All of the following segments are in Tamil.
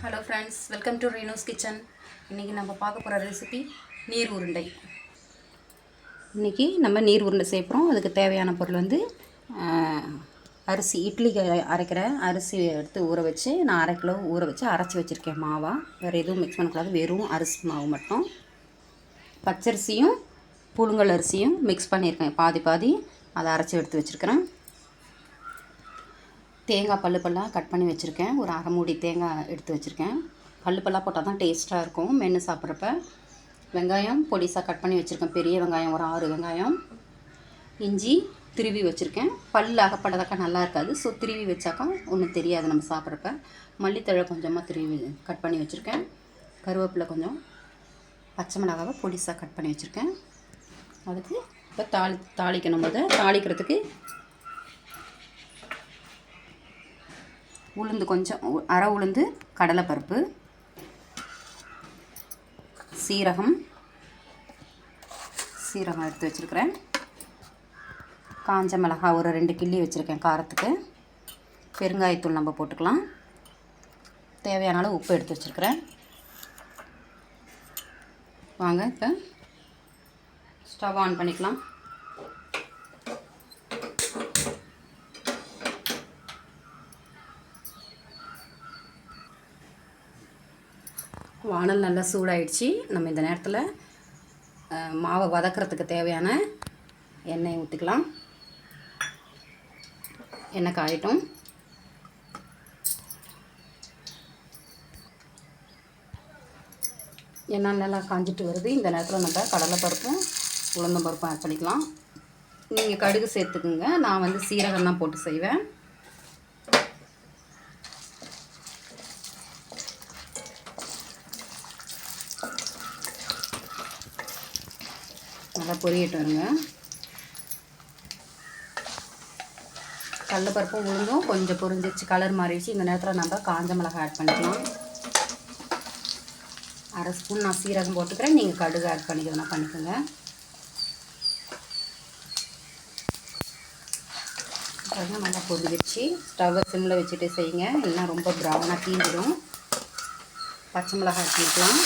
Hello friends welcome to Reeno's kitchen இன்றைக்கி நம்ம பார்க்க போகிற ரெசிபி நீர் உருண்டை. இன்றைக்கி நம்ம நீர் உருண்டை சேர்க்குறோம் அதுக்கு தேவையான பொருள் வந்து அரிசி இட்லிக்கு அரைக்கிற அரிசி எடுத்து ஊற வச்சு நான் அரை கிலோ ஊற வச்சு அரைச்சி வச்சுருக்கேன் மாவா. வேறு எதுவும் மிக்ஸ் பண்ணக்கூடாது. வெறும் அரிசி மாவு மட்டும். பச்சரிசியும் புழுங்கல் அரிசியும் மிக்ஸ் பண்ணியிருக்கேன். பாதி பாதி அதை அரைச்சி எடுத்து வச்சுருக்கிறேன். தேங்காய் பல்லு பல்லாக கட் பண்ணி வச்சுருக்கேன். ஒரு அரை மூடி தேங்காய் எடுத்து வச்சுருக்கேன். பல்லு பல்லாக போட்டால் தான் டேஸ்ட்டாக இருக்கும். மென்று சாப்பிட்றப்ப வெங்காயம் பொடிசாக கட் பண்ணி வச்சுருக்கேன். பெரிய வெங்காயம் ஒரு ஆறு வெங்காயம். இஞ்சி திருவி வச்சுருக்கேன். பல்லு அகப்படாதாக்கா நல்லா இருக்காது. ஸோ திருவி வச்சாக்கா ஒன்றும் தெரியாது நம்ம சாப்பிட்றப்ப. மல்லித்தழை கொஞ்சமாக திருவி கட் பண்ணி வச்சுருக்கேன். கருவேப்பிலை கொஞ்சம் பச்சை மிளகாவை பொடிசாக கட் பண்ணி வச்சுருக்கேன். அதுக்கு இப்போ தாளி தாளிக்கணும். போது தாளிக்கிறதுக்கு உளுந்து கொஞ்சம் உ- அரை உளுந்து கடலைப்பருப்பு சீரகம் சீரகம் எடுத்து வச்சுருக்கிறேன். காஞ்ச மிளகாய் ஒரு ரெண்டு கிள்ளி வச்சுருக்கேன் காரத்துக்கு. பெருங்காயத்தூள் நம்ம போட்டுக்கலாம். தேவையான அளவு உப்பு எடுத்து வச்சுருக்கிறேன். வாங்க இப்போ ஸ்டவ் ஆன் பண்ணிக்கலாம். வானல் நல்லா சூடாயிடுச்சு. நம்ம இந்த நேரத்தில் மாவை வதக்கிறதுக்கு தேவையான எண்ணெய் ஊற்றிக்கலாம் எண்ணெய் காயட்டும். எண்ணெய் நல்லா காஞ்சிட்டு வருது. இந்த நேரத்தில் நம்ம கடலைப்பருப்பும் உளுந்தம் பருப்பும் ஆட் பண்ணிக்கலாம். நீங்கள் கடுகு சேர்த்துக்குங்க. நான் வந்து சீரகம் தான் போட்டு செய்வேன். நல்லா பொரியட்டு வருங்க. கடலப்பருப்பும் உளுந்தும் கொஞ்சம் பொரிஞ்சிச்சு கலர் மாறிடுச்சு. இந்த நேரத்தில் நம்ம காஞ்ச மிளகாய் ஆட் பண்ணிக்கலாம். அரை ஸ்பூன் நான் சீரகம் போட்டுக்கிறேன். நீங்கள் கடுகு ஆட் பண்ணிக்கிறதுனா பண்ணிக்கோங்க. பாருங்க நல்லா பொரிஞ்சிருச்சு. ஸ்டவ்வை சிம்மில் வச்சுட்டு செய்யுங்க. இல்லைன்னா ரொம்ப ப்ரௌனாக தீஞ்சிடும் பச்சை மிளகாய் ஆட் பண்ணிக்கலாம்.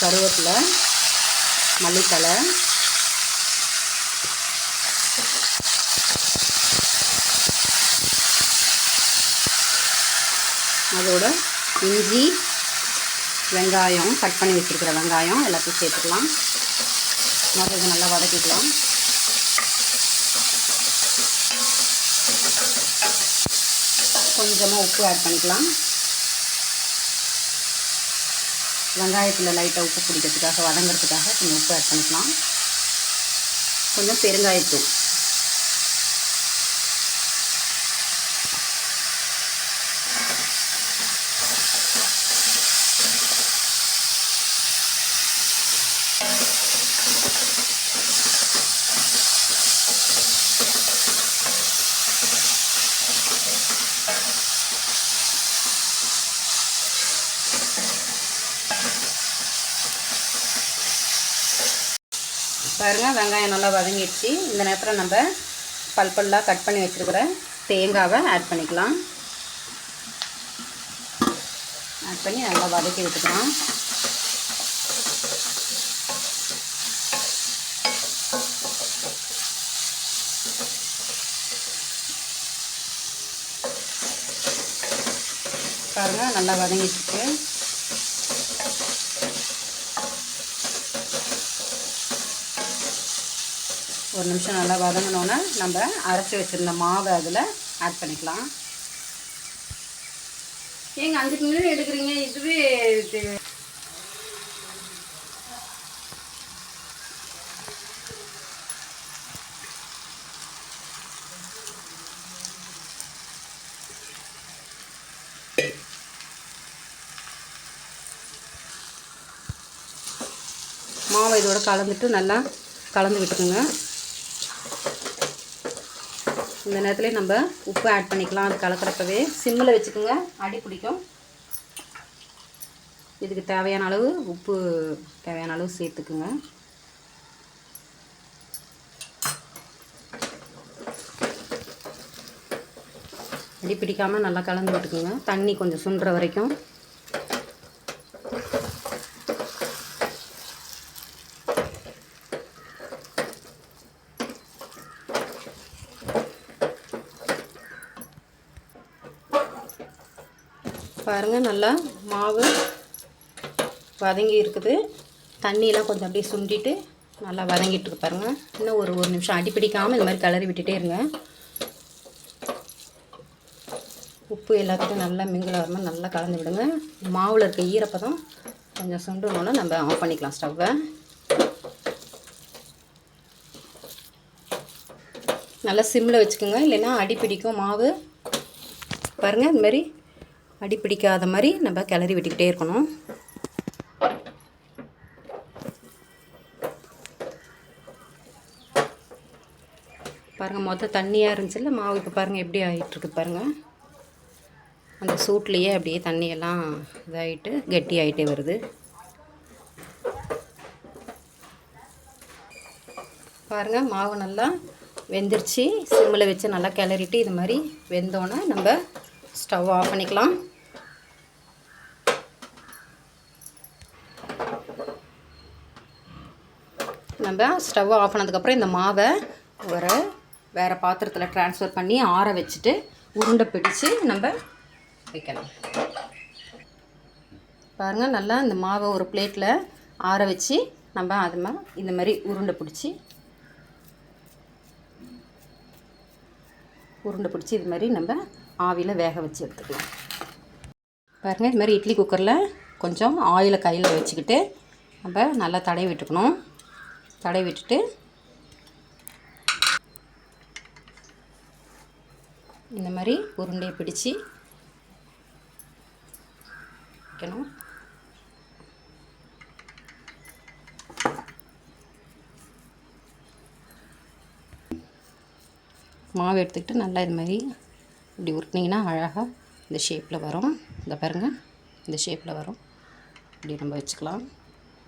கருவேப்பிலை மல்லித்தலை அதோட இஞ்சி வெங்காயம் கட் பண்ணி வச்சுருக்கிற வெங்காயம் எல்லாத்தையும் சேர்த்துக்கலாம். முதல்ல இதை நல்லா வதக்கிக்கலாம். கொஞ்சமாக உப்பு ஆட் பண்ணிக்கலாம். வெங்காயத்தில் லைட்டாக உப்பு பிடிக்கிறதுக்காக வதங்கிறதுக்காக கொஞ்சம் உப்பு ஆட் பண்ணிக்கலாம். கொஞ்சம் பெருங்காயத்தூள். பாருங்க வெங்காயம் நல்லா வதங்கிடுச்சு. இந்த நேரத்தில் நம்ம பல் கட் பண்ணி வச்சுருக்கிற தேங்காவை ஆட் பண்ணிக்கலாம். ஆட் பண்ணி நல்லா வதக்கி விட்டுக்கலாம். பாருங்கள் நல்லா வதங்கிட்டுருக்கு ஒரு நிமிஷம் நல்லா வதங்கினோன்னே நம்ம அரைச்சி வச்சுருந்த மாவை அதில் ஆட் பண்ணிக்கலாம். ஏங்க அஞ்சு நிமிஷம் எடுக்கிறீங்க? இதுவே மாவை இதோட கலந்துட்டு நல்லா கலந்து விட்டுக்குங்க. இந்த நேரத்துலேயே நம்ம உப்பு ஆட் பண்ணிக்கலாம். அது கலக்கிறப்பவே சிம்மில் வச்சுக்கோங்க. அடி பிடிக்கும். இதுக்கு தேவையான அளவு உப்பு தேவையான அளவு சேர்த்துக்குங்க. அடி பிடிக்காமல் நல்லா கலந்து விட்டுக்குங்க. தண்ணி கொஞ்சம் சுண்டுற வரைக்கும். பாருங்கள் நல்லா மாவு வதங்கி இருக்குது தண்ணியெலாம் கொஞ்சம் அப்படியே சுண்டிட்டு நல்லா வதங்கிட்டுருக்கு பாருங்கள் இன்னும் ஒரு ஒரு நிமிஷம் அடி பிடிக்காமல் இந்த மாதிரி கிளறி விட்டுட்டே இருங்க. உப்பு எல்லாத்துக்கும் நல்லா மிங்கில் வர மாதிரி நல்லா கலந்து விடுங்க. மாவில் இருக்க ஈரப்பதம் கொஞ்சம் சுண்டணுன்னா நம்ம ஆஃப் பண்ணிக்கலாம் ஸ்டவ்வை நல்லா சிம்மில் வச்சுக்கோங்க. இல்லைன்னா அடி பிடிக்கும் மாவு பாருங்கள் இந்தமாதிரி அடி பிடிக்காத மாதிரி நம்ம கிளறி விட்டுக்கிட்டே இருக்கணும். பாருங்கள் மொத்த தண்ணியாக இருந்துச்சுல்ல மாவு இப்போ பாருங்கள் எப்படி ஆகிட்டுருக்கு பாருங்கள் அந்த சூட்லேயே அப்படியே தண்ணியெல்லாம் இதாகிட்டு கெட்டி ஆகிட்டே வருது. பாருங்கள் மாவு நல்லா வெந்துருச்சு. சிம்மில் வச்சு நல்லா கிளறிட்டு இது மாதிரி வெந்தோன்னே நம்ம ஸ்டவ் ஆஃப் பண்ணிக்கலாம். நம்ம ஸ்டவ் ஆஃப் பண்ணதுக்கப்புறம் இந்த மாவை ஒரு வேறு பாத்திரத்தில் ட்ரான்ஸ்ஃபர் பண்ணி ஆற வச்சுட்டு உருண்டை பிடிச்சு நம்ம வைக்கலாம். பாருங்கள் நல்லா இந்த மாவை ஒரு பிளேட்டில் ஆற வச்சு நம்ம அது மா இந்த மாதிரி உருண்டை பிடிச்சி உருண்டை பிடிச்சி இது மாதிரி நம்ம ஆவியில் வேக வச்சு எடுத்துக்கலாம். பாருங்கள் இது மாதிரி இட்லி குக்கரில் கொஞ்சம் ஆயிலை கையில் வச்சுக்கிட்டு நம்ம நல்லா தடவி விட்டுக்கணும். தடவி விட்டுட்டு இந்த மாதிரி உருண்டையை பிடிச்சி வைக்கணும். மாவு எடுத்துக்கிட்டு நல்லா இது மாதிரி இப்படி உருட்டினீங்கன்னா அழகாக இந்த ஷேப்பில் வரும். இந்த பாருங்கள் இந்த ஷேப்பில் வரும். இப்படி நம்ம வச்சுக்கலாம்.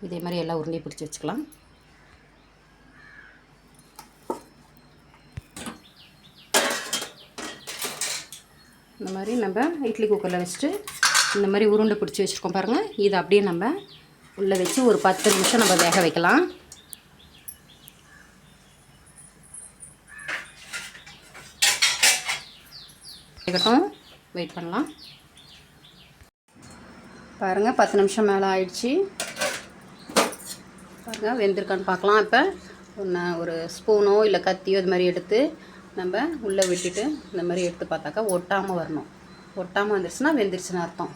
இதே மாதிரி எல்லா உருண்டையும் பிடிச்சி வச்சுக்கலாம். இந்த மாதிரி நம்ம இட்லி குக்கரில் வச்சுட்டு இந்த மாதிரி உருண்டை பிடிச்சி வச்சுருக்கோம் பாருங்கள் இதை அப்படியே நம்ம உள்ளே வச்சு ஒரு பத்து நிமிஷம் நம்ம வேக வைக்கலாம். இருக்கட்டும். வெயிட் பண்ணலாம். பாருங்கள் பத்து நிமிஷம் மேலே ஆயிடுச்சு. பாருங்கள் வெந்திருக்கான்னு பார்க்கலாம். இப்போ ஒன்று ஒரு ஸ்பூனோ இல்லை கத்தியோ இது மாதிரி எடுத்து நம்ம உள்ளே விட்டுட்டு இந்த மாதிரி எடுத்து பார்த்தாக்கா ஒட்டாமல் வரணும். ஒட்டாமல் வந்துருச்சுன்னா வெந்துருச்சுன்னு அர்த்தம்.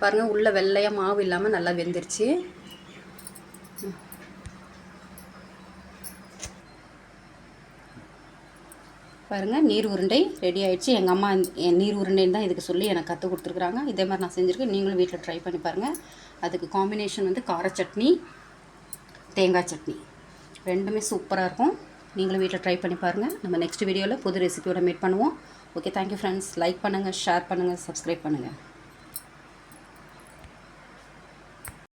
பாருங்கள் உள்ளே வெள்ளையாக மாவு இல்லாமல் நல்லா வெந்துருச்சு. பாருங்கள் நீர் உருண்டை ரெடி ஆகிடுச்சு எங்கள் அம்மா என் நீர் உருண்டைன்னு தான் இதுக்கு சொல்லி எனக்கு கற்றுக் கொடுத்துருக்குறாங்க. இதே மாதிரி நான் செஞ்சுருக்கேன். நீங்களும் வீட்டில் ட்ரை பண்ணி பாருங்கள் அதுக்கு காம்பினேஷன் வந்து கார சட்னி தேங்காய் சட்னி. ரெண்டுமே சூப்பராக இருக்கும். நீங்களும் வீட்டில் ட்ரை பண்ணி பாருங்கள் நம்ம நெக்ஸ்ட் வீடியோவில் புது ரெசிபியோட மீட் பண்ணுவோம். Okay thank you friends like பண்ணுங்கள் ஷேர் பண்ணுங்கள் சப்ஸ்கிரைப் பண்ணுங்கள்